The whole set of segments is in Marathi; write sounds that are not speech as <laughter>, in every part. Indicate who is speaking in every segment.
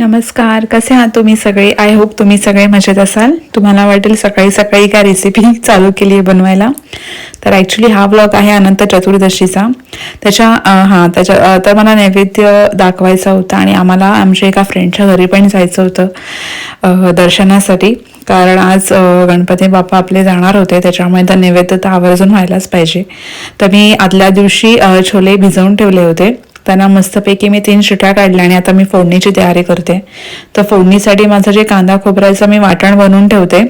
Speaker 1: नमस्कार कसे आहात तुम्ही सगळे? आय होप तुम्ही सगळे मजेत असाल. तुम्हाला वाटेल सकाळी सकाळी काय रेसिपी <laughs> चालू केली आहे बनवायला. तर ॲक्च्युली हा ब्लॉग आहे अनंत चतुर्दशीचा. त्याच्या हां त्याच्या तर मला नैवेद्य दाखवायचा होता आणि आम्हाला आमच्या एका फ्रेंडच्या घरी पण जायचं होतं दर्शनासाठी. कारण आज गणपती बाप्पा आपले जाणार होते त्याच्यामुळे तर नैवेद्य तर आवर्जून व्हायलाच पाहिजे. तर मी आदल्या दिवशी छोले भिजवून ठेवले होते. त्यांना मस्तपैकी मी तीन शिट्या काढल्या आणि आता मी फोडणीची तयारी करते. तर फोडणीसाठी माझं जे कांदा खोबऱ्याचं मी वाटण बनवून ठेवते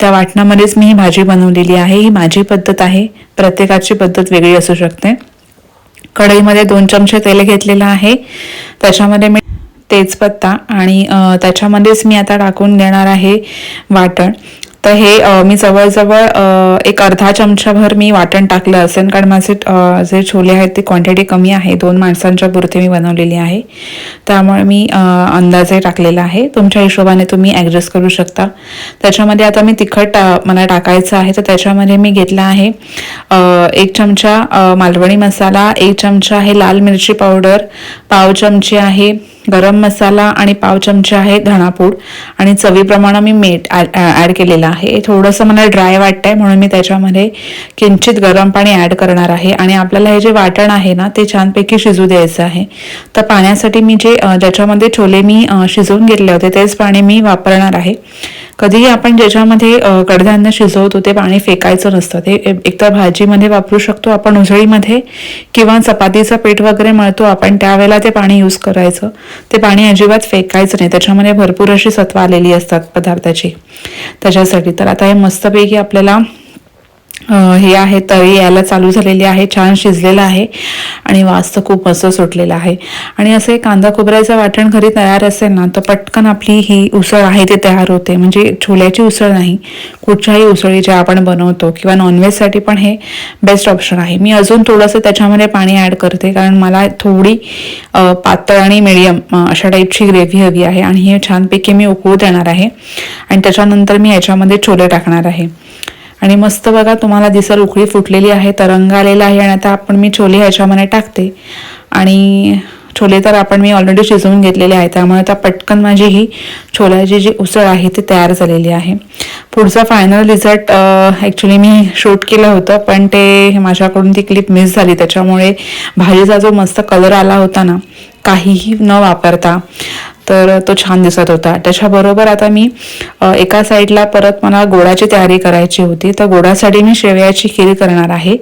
Speaker 1: त्या वाटणामध्येच मी ही भाजी बनवलेली आहे. ही माझी पद्धत आहे. प्रत्येकाची पद्धत वेगळी असू शकते. कढईमध्ये दोन चमचे तेल घेतलेलं आहे. त्याच्यामध्ये मी तेजपत्ता आणि त्याच्यामध्येच मी आता टाकून देणार आहे वाटण. तर हे मी जवळजवळ एक अर्धा चमचाभर मी वाटण टाकलं असेल कारण माझे जे छोले आहेत ती क्वांटिटी कमी आहे. दोन माणसांच्या पुरते मी बनवलेली आहे. त्यामुळे मी अंदाजे टाकलेला आहे. तुमच्या हिशोबाने तुम्ही ॲडजस्ट करू शकता. त्याच्यामध्ये आता मी तिखट मला टाकायचं आहे. तर त्याच्यामध्ये मी घेतला आहे एक चमचा मालवणी मसाला एक चमचा आहे लाल मिरची पावडर पाव चमचे आहे गरम मसाला आणि पाव चमचे आहे धणापूड आणि चवीप्रमाणे मी मीठ ॲड केलेलं आहे. थोडंसं मला ड्राय वाटतंय म्हणून मी त्याच्यामध्ये किंचित गरम पाणी ॲड करणार आहे. आणि आपल्याला हे जे वाटण आहे ना ते छानपैकी शिजू द्यायचं आहे. तर पाण्यासाठी मी जे ज्याच्यामध्ये छोले मी शिजवून घेतले होते तेच पाणी मी वापरणार आहे. कधीही आपण ज्याच्यामध्ये कडधान्य शिजवतो ते पाणी फेकायचं नसतं. ते एकतर भाजीमध्ये वापरू शकतो आपण उजळीमध्ये किंवा चपातीचं पीठ वगैरे मळतो आपण त्यावेळेला ते पाणी यूज करायचं. ते पाणी अजिबात फेकायचं नाही. त्याच्यामध्ये भरपूर अशी सत्व आलेली असतात पदार्थाची. त्याच्यासाठी. तर आता हे मस्तपैकी आपल्याला हे आहे तळी यायला चालू झालेली आहे छान शिजलेलं आहे आणि वास तर खूप मस्त सुटलेला आहे. आणि असं एक कांदा खोबऱ्याचं वाटण घरी तयार असेल ना तर पटकन आपली ही उसळ आहे ती तयार होते. म्हणजे छोल्याची उसळ नाही कुठच्याही उसळी ज्या आपण बनवतो किंवा नॉनव्हेजसाठी पण हे बेस्ट ऑप्शन आहे. मी अजून थोडंसं त्याच्यामध्ये पाणी ॲड करते कारण मला थोडी पातळ आणि मिडियम अशा टाईपची ग्रेव्ही हवी आहे आणि हे छानपैकी मी उकळू देणार आहे. आणि त्याच्यानंतर मी याच्यामध्ये छोले टाकणार आहे. आणि मस्त बघा तुम्हाला दिसल उकळी फुटलेली आहे तरंग आलेला आहे आणि आता आपण मी छोले ह्याच्यामध्ये टाकते. आणि छोले तर आपण मी ऑलरेडी शिजवून घेतलेले आहे त्यामुळे आता पटकन माझी ही छोल्याची जी उसळ आहे ती तयार झालेली आहे. पुढचा फायनल रिझल्ट ॲक्च्युली मी शूट केलं होतं पण ते माझ्याकडून ती क्लिप मिस झाली त्याच्यामुळे भाजीचा जो मस्त कलर आला होता ना काहीही न वापरता. तर तो छान दिसत होता. त्याच्याबरोबर आता मी एका साईडला परत मला गोडाची तयारी करायची होती. तर गोडासाठी मी शेवयाची खीर करणार आहे.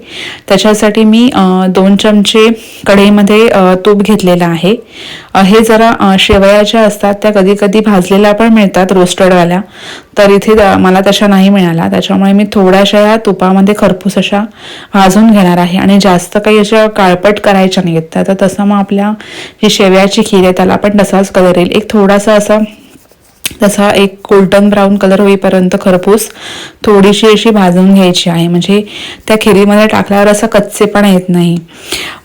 Speaker 1: त्याच्यासाठी मी दोन चमचे कढईमध्ये तूप घेतलेलं आहे. हे जरा शेवयाच्या शेवया ज्या असतात. त्या कधी कधी भाजलेल्या पण मिळतात रोस्टेडवाल्या. तर इथे मला तशा नाही मिळाला त्याच्यामुळे मी थोड्याशा या तुपामध्ये खरपूस अशा भाजून घेणार आहे. आणि जास्त काही अशा काळपट करायच्या नाहीत आहेत तर तसं मग आपल्या जी शेवयाची खीर आहे त्याला पण तसाच कलर येईल. एक थोडासा असा तसा एक गोल्डन ब्राऊन कलर होईपर्यंत खरपूस थोडीशी अशी भाजून घ्यायची आहे. म्हणजे त्या खिरीमध्ये टाकल्यावर असा कच्चेपणा येत नाही.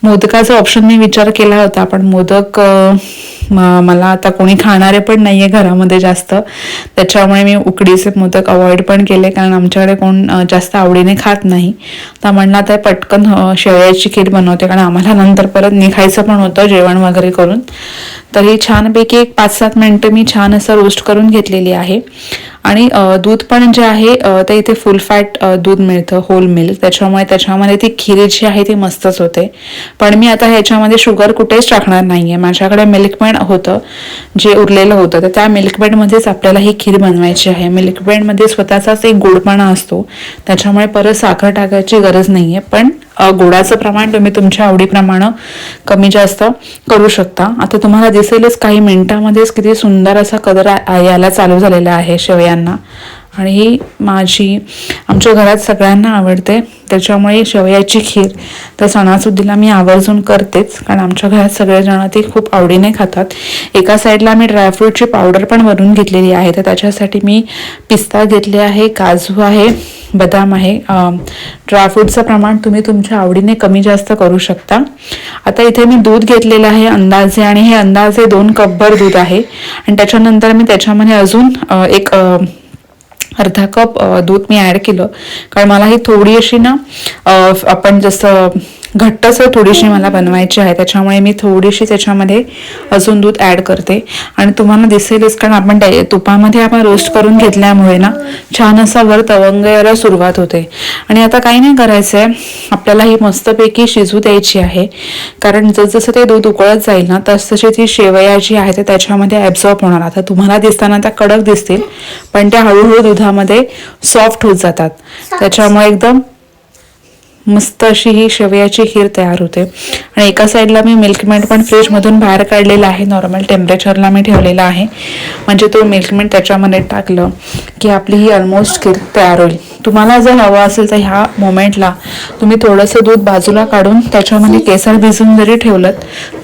Speaker 1: मोदकाचा ऑप्शन मी विचार केला होता पण मोदक मला आता कोणी खाणारे पण नाहीये घरामध्ये जास्त. त्याच्यामुळे मी उकडीचे मोदक अवॉइड पण केले कारण आमच्याकडे कोण जास्त आवडीने खात नाही. तर म्हणलं आता पटकन शेळ्याची शेवयाची खीर बनवते कारण आम्हाला नंतर परत निघायचं पण होतं जेवण वगैरे करून. तर ही छानपैकी एक पाच सात मिनटं मी छान असं रोस्ट करून घेतलेली आहे. आणि दूध पण जे आहे ते इथे फुल फॅट दूध मिळतं होल मिल्क त्याच्यामुळे त्याच्यामध्ये ती खीर जी आहे ती मस्तच होते. पण मी आता ह्याच्यामध्ये शुगर कुठेच टाकणार नाहीये. माझ्याकडे मिल्क पण होतं जे उरलेलं होतं तर त्या मिल्कमेडमध्येच आपल्याला ही खीर बनवायची आहे. मिल्कमेडमध्ये स्वतःचाच एक गोडपणा असतो. त्याच्यामुळे परत साखर टाकायची गरज नाहीये. पण गोडाचं प्रमाण तुम्ही तुमच्या आवडीप्रमाणे कमी जास्त करू शकता. आता तुम्हाला दिसेलच काही मिनिटांमध्येच किती सुंदर असा कलर यायला चालू झालेला आहे शेवयांना. आणि ही माझी आमच्या घरात सगळ्यांना आवडते. त्याच्यामुळे शेवयाची खीर तर सणासुदीला मी आवर्जून करतेच कारण आमच्या घरात सगळेजण ती खूप आवडीने खातात. एका साईडला मी ड्रायफ्रूटची पावडर पण भरून घेतलेली आहे तर त्याच्यासाठी मी पिस्ता घेतले आहे काजू आहे बदाम आहे. ड्रायफ्रूटचं प्रमाण तुम्ही तुमच्या आवडीने कमी जास्त करू शकता. आता इथे मी दूध घेतलेलं आहे अंदाजे आणि हे अंदाजे दोन कपभर दूध आहे. आणि त्याच्यानंतर मी त्याच्यामध्ये अजून एक आ, अर्धा कप दूध मी ॲड केलं. कारण मला ही थोडी अशी ना आपण जसं घट्टसर थोडीशी मला बनवायची आहे. त्याच्यामुळे मी थोडीशी त्याच्यामध्ये अजून दूध ॲड करते. आणि तुम्हाला दिसेलच कारण आपण त्या तुपामध्ये आपण रोस्ट करून घेतल्यामुळे ना छान असा वर तवंग यायला सुरुवात होते. आणि आता काही नाही करायचं आहे आपल्याला ही मस्तपैकी शिजू द्यायची आहे. कारण जसजसं ते दूध उकळत जाईल ना तसतशी ती शेवया जी आहे ते त्याच्यामध्ये ॲब्झॉर्ब होणार. आता तुम्हाला दिसताना त्या कडक दिसतील पण त्या हळूहळू दुधामध्ये सॉफ्ट होत जातात. त्याच्यामुळे एकदम मस्त अशी ही शेवयाची खीर तयार होते. आणि एका साईडला मी मिल्कमेंट पण फ्रीजमधून बाहेर काढलेला आहे. नॉर्मल टेम्परेचरला मी ठेवलेला आहे. म्हणजे तो मिल्कमेंट त्याच्यामध्ये टाकलं की आपली ही ऑलमोस्ट खीर तयार होईल. तुम्हाला जर हवं असेल तर ह्या मोमेंटला तुम्ही थोडंसं दूध बाजूला काढून त्याच्यामध्ये केसर भिजून जरी ठेवलं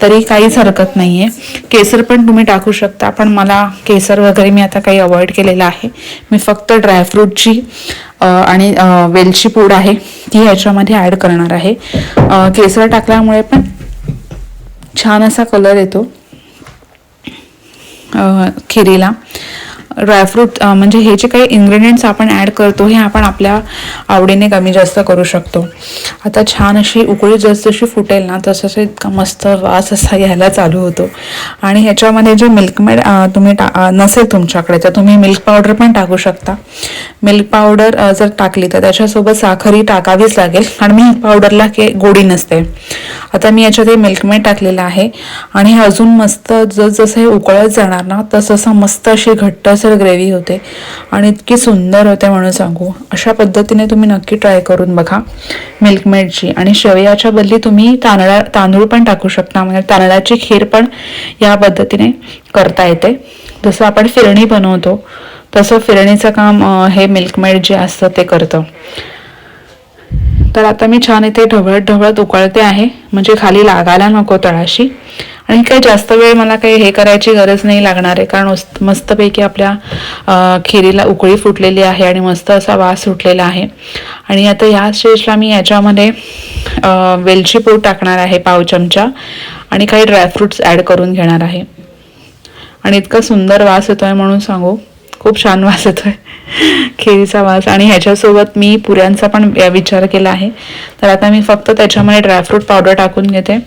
Speaker 1: तरी काहीच हरकत नाही आहे केसर पण तुम्ही टाकू शकता. पण मला केसर वगैरे मी आता काही अवॉइड केलेलं आहे. मी फक्त ड्रायफ्रूटची आणि वेलची पूड आहे ती ह्याच्यामध्ये ॲड करणार आहे. केसर टाकल्यामुळे पण छान असा कलर येतो खिरीला. ड्रायफ्रूट म्हणजे हे जे काही इन्ग्रेडियंट्स आपण ॲड करतो हे आपण आपल्या आवडीने कमी जास्त करू शकतो. आता छान अशी उकळी जसजशी फुटेल ना तसं इतका मस्त वास असा यायला चालू होतो. आणि ह्याच्यामध्ये जे मिल्कमेड तुम्ही टा नसेल तुमच्याकडे तर तुम्ही मिल्क पावडर पण टाकू शकता. मिल्क पावडर जर टाकली तर त्याच्यासोबत साखरही टाकावीच लागेल. कारण मिल्क पावडरला के गोडी नसते. आता मी याच्यात हे मिल्कमेड टाकलेलं आहे. आणि हे अजून मस्त जसजसं हे उकळत जाणार ना तसं मस्त अशी घट्ट असं घट्टसर ग्रेव्ही होते. आणि इतकी सुंदर होते म्हणून सांगू. अशा पद्धतीने तुम्ही नक्की ट्राय करून बघा. मिल्कमेडची आणि शेवयाच्या बदली तुम्ही तांदळा तांदूळ पण टाकू शकता. म्हणजे तांदळाची खीर पण या पद्धतीने करता येते. जसं आपण फिरणी बनवतो तसं फिरणीचं काम हे मिल्कमेड जे असतं ते करतं. तर आता मी छान इथे ढवळत ढवळत उकळते आहे. म्हणजे खाली लागायला नको तळाशी. आणि काही जास्त वेळ मला काही हे करायची गरज नाही लागणार आहे कारण मस्तपैकी आपल्या खिरीला उकळी फुटलेली आहे आणि मस्त असा वास सुटलेला आहे. आणि आता ह्या स्टेजला मी याच्यामध्ये वेलची पूड टाकणार आहे पाव चमचा आणि काही ड्रायफ्रुट्स ॲड करून घेणार आहे. आणि इतका सुंदर वास येतो आहे म्हणून सांगू खूप छान वास येतो आहे खिरीचा वास. आणि ह्याच्यासोबत मी पुऱ्यांचा पण विचार केला आहे. तर आता मी फक्त त्याच्यामध्ये ड्रायफ्रूट पावडर टाकून घेते.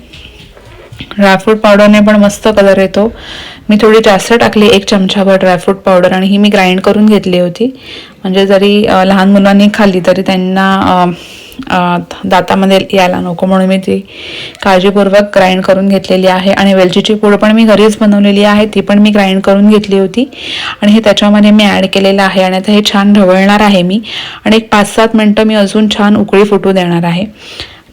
Speaker 1: ड्रायफ्रूट पावडरने पण मस्त कलर येतो. मी थोडी जास्त टाकली एक चमचाभर ड्रायफ्रूट पावडर आणि ही मी ग्राइंड करून घेतली होती. म्हणजे जरी लहान मुलांनी खाल्ली तरी त्यांना दातामध्ये यायला नको म्हणून मी ती काळजीपूर्वक ग्राइंड करून घेतलेली आहे. आणि वेलचीची पूड पण मी घरीच बनवलेली आहे. ती पण मी ग्राइंड करून घेतली होती. आणि हे त्याच्यामध्ये मी ॲड केलेलं आहे आणि आता हे छान ढवळणार आहे मी. आणि एक पाच सात मिनटं मी अजून छान उकळी फुटू देणार आहे.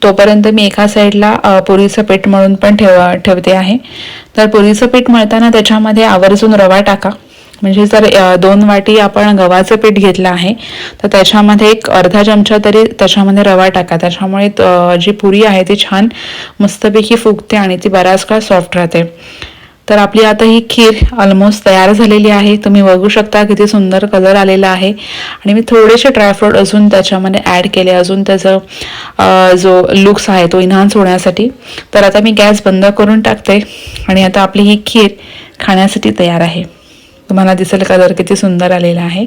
Speaker 1: तोपर्यंत मी एका साईडला पुरीचं पीठ मळून पण ठेव ठेवते आहे. तर पुरीचं पीठ मळताना त्याच्यामध्ये आवर्जून रवा टाका. म्हणजे जर दोन वाटी आपण गव्हाचं पीठ घेतलं आहे तर त्याच्यामध्ये एक अर्धा चमचा तरी त्याच्यामध्ये रवा टाका. त्याच्यामुळे जी पुरी आहे ती छान मस्तपैकी फुगते आणि ती बराच काळ सॉफ्ट राहते. तर आपली आता ही खीर ऑलमोस्ट तयार झालेली आहे. तुम्ही बघू शकता किती सुंदर कलर आलेला आहे. आणि मी थोडेसे ड्रायफ्रूट अजून त्याच्यामध्ये ॲड केले. अजून त्याचं जो लुक्स आहे तो इन्हान्स होण्यासाठी. तर आता मी गॅस बंद करून टाकते. आणि आता आपली ही खीर खाण्यासाठी तयार आहे. तुम्हाला दिसेल कलर किती सुंदर आलेला आहे.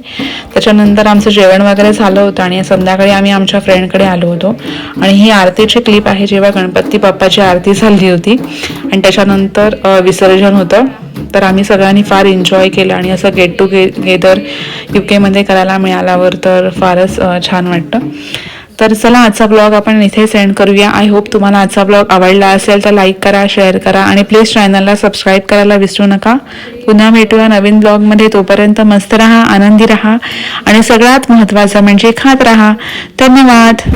Speaker 1: त्याच्यानंतर आमचं जेवण वगैरे झालं होतं आणि संध्याकाळी आम्ही आमच्या फ्रेंडकडे आलो होतो. आणि ही आरतीची क्लिप आहे जेव्हा गणपती बाप्पाची आरती झाली होती. आणि त्याच्यानंतर विसर्जन होतं. तर आम्ही सगळ्यांनी फार एन्जॉय केलं आणि असं गेट टू गेदर यू केमध्ये करायला मिळाल्यावर तर फारच छान वाटतं. तर चला आजचा ब्लॉग आपण इथे सेंड करूया. आय होप तुम्हाला आजचा ब्लॉग आवडला असेल तर लाईक करा शेअर करा आणि प्लीज चॅनलला सबस्क्राईब करायला विसरू नका. पुन्हा भेटूया नवीन ब्लॉगमध्ये तोपर्यंत मस्त राहा आनंदी राहा आणि सगळ्यात महत्त्वाचं म्हणजे खात राहा. धन्यवाद.